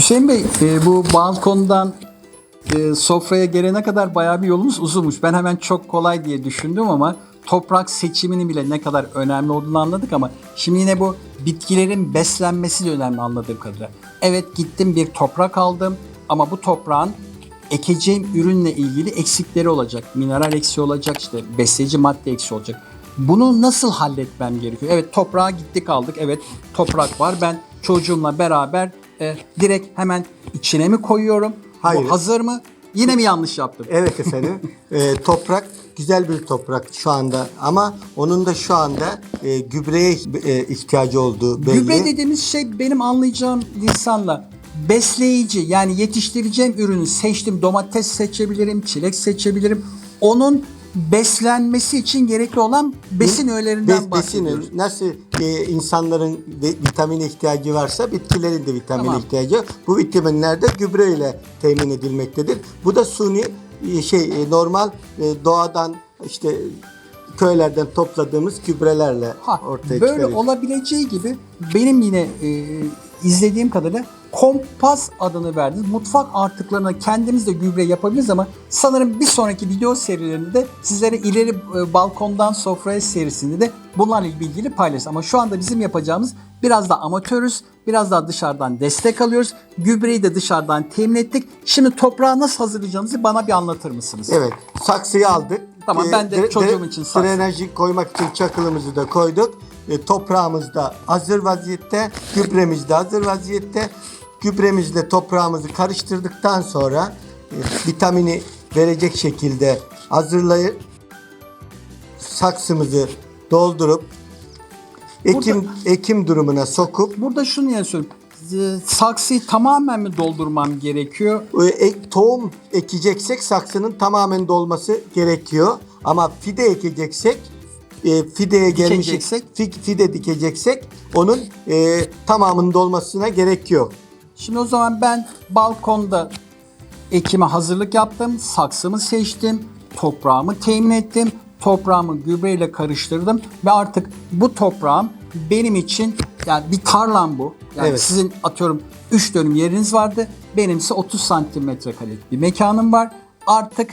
Hüseyin Bey e, bu balkondan e, sofraya gelene kadar bayağı bir yolumuz uzunmuş. Ben hemen çok kolay diye düşündüm ama toprak seçiminin bile ne kadar önemli olduğunu anladık ama şimdi yine bu bitkilerin beslenmesi de önemli anladığım kadarıyla. Evet gittim bir toprak aldım ama bu toprağın ekeceğim ürünle ilgili eksikleri olacak. Mineral eksiği olacak işte besleyici madde eksiği olacak. Bunu nasıl halletmem gerekiyor? Evet toprağa gittik aldık. Evet toprak var. Ben çocuğumla beraber e, direkt hemen içine mi koyuyorum? Hayır. Bu hazır mı? Yine mi yanlış yaptım? Evet efendim. Ee, toprak güzel bir toprak şu anda ama onun da şu anda e, gübreye e, ihtiyacı olduğu belli. Gübre dediğimiz şey benim anlayacağım lisanla besleyici yani yetiştireceğim ürünü seçtim. Domates seçebilirim, çilek seçebilirim. Onun beslenmesi için gerekli olan besin öğelerinden Be- bahsediyoruz. besinin nasıl e, insanların vitamin ihtiyacı varsa bitkilerin de vitamin Tamam. ihtiyacı. Bu vitaminler de gübre ile temin edilmektedir. Bu da suni e, şey e, normal e, doğadan işte köylerden topladığımız gübrelerle Ha, ortaya böyle çıkarıyor. olabileceği gibi benim yine e, izlediğim kadarıyla kompas adını verdiğimiz mutfak artıklarına kendimiz de gübre yapabiliriz ama sanırım bir sonraki video serilerinde de sizlere ileri e, balkondan sofraya serisinde de bunlarla ilgili paylaşırız. Ama şu anda bizim yapacağımız biraz da amatörüz, biraz daha dışarıdan destek alıyoruz. Gübreyi de dışarıdan temin ettik. Şimdi toprağı nasıl hazırlayacağımızı bana bir anlatır mısınız? Evet. Saksıyı aldık. Tamam, ben de çocuğum için saksı. Drenajı koymak için çakılımızı da koyduk. E, toprağımız da hazır vaziyette. Gübremiz de hazır vaziyette. Gübremizle toprağımızı karıştırdıktan sonra e, vitamini verecek şekilde hazırlayıp saksımızı doldurup ekim ekim durumuna sokup Burada şunu yazıyorum. E, Saksıyı tamamen mi doldurmam gerekiyor? E, ek- tohum ekeceksek saksının tamamen dolması gerekiyor. Ama fide ekeceksek e, fideye gelmiş Dikeceksek? fi- fide dikeceksek onun e, tamamının dolmasına gerek yok. Şimdi o zaman ben balkonda ekime hazırlık yaptım, saksımı seçtim, toprağımı temin ettim, toprağımı gübreyle karıştırdım ve artık bu toprağım benim için yani bir tarlam bu. Yani Evet. sizin atıyorum 3 dönüm yeriniz vardı. Benimse 30 santimetre karelik bir mekanım var. Artık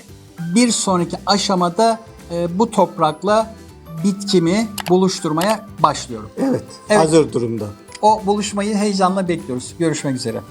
bir sonraki aşamada e, bu toprakla bitkimi buluşturmaya başlıyorum. Evet, Evet. hazır durumda. O buluşmayı heyecanla bekliyoruz. Görüşmek üzere.